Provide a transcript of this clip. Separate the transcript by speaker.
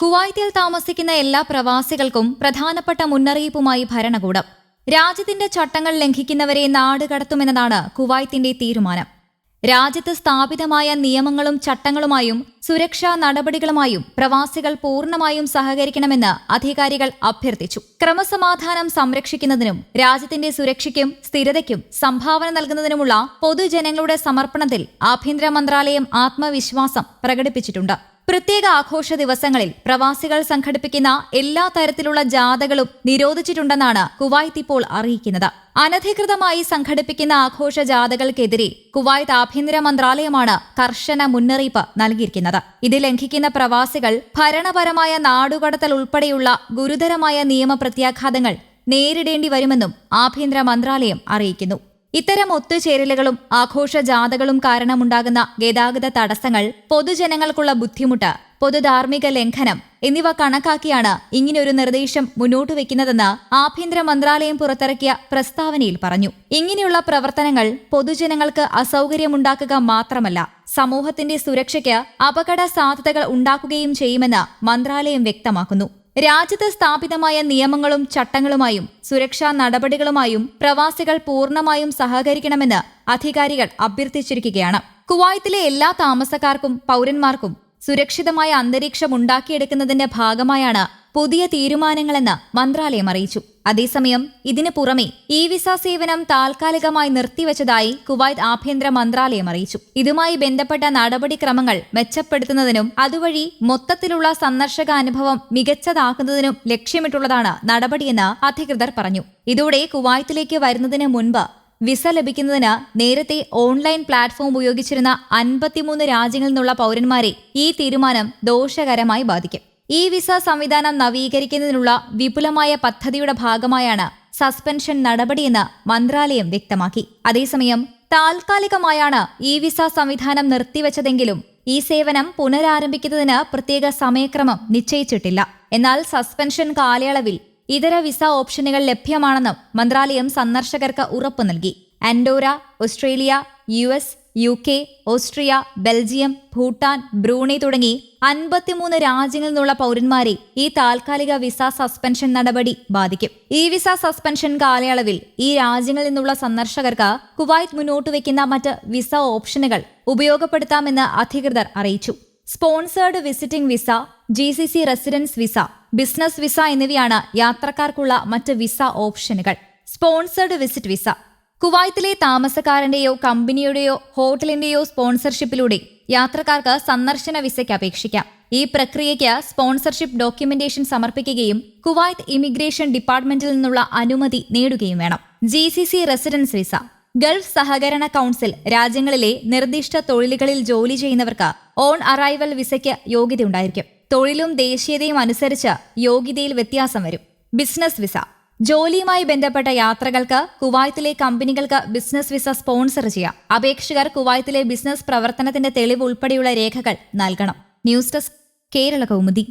Speaker 1: കുവൈത്തിൽ താമസിക്കുന്ന എല്ലാ പ്രവാസികൾക്കും പ്രധാനപ്പെട്ട മുന്നറിയിപ്പുമായി ഭരണകൂടം. രാജ്യത്തിന്റെ ചട്ടങ്ങൾ ലംഘിക്കുന്നവരെ നാട് കടത്തുമെന്നതാണ് കുവൈത്തിന്റെ തീരുമാനം. രാജ്യത്ത് സ്ഥാപിതമായ നിയമങ്ങളും ചട്ടങ്ങളുമായും സുരക്ഷാ നടപടികളുമായും പ്രവാസികൾ പൂർണമായും സഹകരിക്കണമെന്ന് അധികാരികൾ അഭ്യർത്ഥിച്ചു. ക്രമസമാധാനം സംരക്ഷിക്കുന്നതിനും രാജ്യത്തിന്റെ സുരക്ഷയ്ക്കും സ്ഥിരതയ്ക്കും സംഭാവന നൽകുന്നതിനുമുള്ള പൊതുജനങ്ങളുടെ സമർപ്പണത്തിൽ ആഭ്യന്തര മന്ത്രാലയം ആത്മവിശ്വാസം പ്രകടിപ്പിച്ചിട്ടുണ്ട്. പ്രത്യേക ആഘോഷ ദിവസങ്ങളിൽ പ്രവാസികൾ സംഘടിപ്പിക്കുന്ന എല്ലാ തരത്തിലുള്ള ജാഥകളും നിരോധിച്ചിട്ടുണ്ടെന്നാണ് കുവൈത്ത് ഇപ്പോൾ അറിയിക്കുന്നത്. അനധികൃതമായി സംഘടിപ്പിക്കുന്ന ആഘോഷ ജാഥകൾക്കെതിരെ കുവൈത്ത് ആഭ്യന്തര മന്ത്രാലയമാണ് കർശന മുന്നറിയിപ്പ് നൽകിയിരിക്കുന്നത്. ഇത് ലംഘിക്കുന്ന പ്രവാസികൾ ഭരണപരമായ നാടുകടത്തൽ ഉൾപ്പെടെയുള്ള ഗുരുതരമായ നിയമ നേരിടേണ്ടി വരുമെന്നും ആഭ്യന്തര മന്ത്രാലയം അറിയിക്കുന്നു. ഇത്തരം ഒത്തുചേരലുകളും ആഘോഷ ജാഥകളും കാരണമുണ്ടാകുന്ന ഗതാഗത തടസ്സങ്ങൾ പൊതുജനങ്ങൾക്കുള്ള ബുദ്ധിമുട്ട് പൊതുധാർമ്മിക ലംഘനം എന്നിവ കണക്കാക്കിയാണ് ഇങ്ങനെയൊരു നിർദ്ദേശം മുന്നോട്ട് വെക്കുന്നതെന്ന് ആഭ്യന്തര മന്ത്രാലയം പുറത്തിറക്കിയ പ്രസ്താവനയിൽ പറഞ്ഞു. ഇങ്ങനെയുള്ള പ്രവർത്തനങ്ങൾ പൊതുജനങ്ങൾക്ക് അസൗകര്യമുണ്ടാക്കുക മാത്രമല്ല സമൂഹത്തിന്റെ സുരക്ഷയ്ക്ക് അപകട സാധ്യതകൾ ഉണ്ടാക്കുകയും ചെയ്യുമെന്ന് മന്ത്രാലയം വ്യക്തമാക്കുന്നു. രാജ്യത്ത് സ്ഥാപിതമായ നിയമങ്ങളും ചട്ടങ്ങളുമായും സുരക്ഷാ നടപടികളുമായും പ്രവാസികൾ പൂർണമായും സഹകരിക്കണമെന്ന് അധികാരികൾ അഭ്യർത്ഥിച്ചിരിക്കുകയാണ്. കുവൈത്തിലെ എല്ലാ താമസക്കാർക്കും പൗരന്മാർക്കും സുരക്ഷിതമായ അന്തരീക്ഷം ഉണ്ടാക്കിയെടുക്കുന്നതിന്റെ ഭാഗമായാണ് പുതിയ തീരുമാനങ്ങളെന്ന് മന്ത്രാലയം അറിയിച്ചു. അതേസമയം ഇതിനു പുറമെ ഇ വിസ സേവനം താൽക്കാലികമായി നിർത്തിവച്ചതായി കുവൈത്ത് ആഭ്യന്തര മന്ത്രാലയം അറിയിച്ചു. ഇതുമായി ബന്ധപ്പെട്ട നടപടിക്രമങ്ങൾ മെച്ചപ്പെടുത്തുന്നതിനും അതുവഴി മൊത്തത്തിലുള്ള സന്ദർശക അനുഭവം മികച്ചതാക്കുന്നതിനും ലക്ഷ്യമിട്ടുള്ളതാണ് നടപടിയെന്ന് അധികൃതർ പറഞ്ഞു. ഇതോടെ കുവൈത്തിലേക്ക് വരുന്നതിന് മുൻപ് വിസ ലഭിക്കുന്നതിന് നേരത്തെ ഓൺലൈൻ പ്ലാറ്റ്ഫോം ഉപയോഗിച്ചിരുന്ന അൻപത്തിമൂന്ന് രാജ്യങ്ങളിൽ നിന്നുള്ള പൗരന്മാരെ ഈ തീരുമാനം ദോഷകരമായി ബാധിക്കും. ഈ വിസ സംവിധാനം നവീകരിക്കുന്നതിനുള്ള വിപുലമായ പദ്ധതിയുടെ ഭാഗമായാണ് സസ്പെൻഷൻ നടപടിയെന്ന് മന്ത്രാലയം വ്യക്തമാക്കി. അതേസമയം താൽക്കാലികമായാണ് ഇ വിസ സംവിധാനം നിർത്തിവച്ചതെങ്കിലും ഈ സേവനം പുനരാരംഭിക്കുന്നതിന് പ്രത്യേക സമയക്രമം നിശ്ചയിച്ചിട്ടില്ല. എന്നാൽ സസ്പെൻഷൻ കാലയളവിൽ ഇതര വിസ ഓപ്ഷനുകൾ ലഭ്യമാണെന്നും മന്ത്രാലയം സന്ദർശകർക്ക് ഉറപ്പു നൽകി. Andorra Australia U S U K Austria Belgium Bhutan Brunei തുടങ്ങി അൻപത്തിമൂന്ന് രാജ്യങ്ങളിൽ നിന്നുള്ള പൗരന്മാരെ ഈ താൽക്കാലിക വിസ സസ്പെൻഷൻ നടപടി ബാധിക്കും. ഈ വിസ സസ്പെൻഷൻ കാലയളവിൽ ഈ രാജ്യങ്ങളിൽ നിന്നുള്ള സന്ദർശകർക്ക് കുവൈത്ത് മുന്നോട്ട് വയ്ക്കുന്ന മറ്റ് വിസ ഓപ്ഷനുകൾ ഉപയോഗപ്പെടുത്താമെന്ന് അധികൃതർ അറിയിച്ചു. Sponsored visiting visa G C C residence visa business visa എന്നിവയാണ് യാത്രക്കാർക്കുള്ള മറ്റ് വിസ ഓപ്ഷനുകൾ. സ്പോൺസേർഡ് വിസിറ്റ് വിസ കുവൈത്തിലെ താമസക്കാരന്റെയോ കമ്പനിയുടെയോ ഹോട്ടലിന്റെയോ സ്പോൺസർഷിപ്പിലൂടെ യാത്രക്കാർക്ക് സന്ദർശന വിസയ്ക്ക് അപേക്ഷിക്കാം. ഈ പ്രക്രിയയ്ക്ക് സ്പോൺസർഷിപ്പ് ഡോക്യുമെന്റേഷൻ സമർപ്പിക്കുകയും കുവൈത്ത് ഇമിഗ്രേഷൻ ഡിപ്പാർട്ട്മെന്റിൽ നിന്നുള്ള അനുമതി നേടുകയും വേണം. G C C residence visa. Gulf സഹകരണ കൌൺസിൽ രാജ്യങ്ങളിലെ നിർദ്ദിഷ്ട തൊഴിലുകളിൽ ജോലി ചെയ്യുന്നവർക്ക് ഓൺ അറൈവൽ വിസയ്ക്ക് യോഗ്യതയുണ്ടായിരിക്കും. തൊഴിലും ദേശീയതയും അനുസരിച്ച് യോഗ്യതയിൽ വ്യത്യാസം വരും. Business visa. ജോലിയുമായി ബന്ധപ്പെട്ട യാത്രകൾക്ക് കുവൈത്തിലെ കമ്പനികൾക്ക് ബിസിനസ് വിസ സ്പോൺസർ ചെയ്യാം. അപേക്ഷകർ കുവൈത്തിലെ ബിസിനസ് പ്രവർത്തനത്തിന്റെ തെളിവ് ഉൾപ്പെടെയുള്ള രേഖകൾ നൽകണം. News desk Kerala Kaumudi.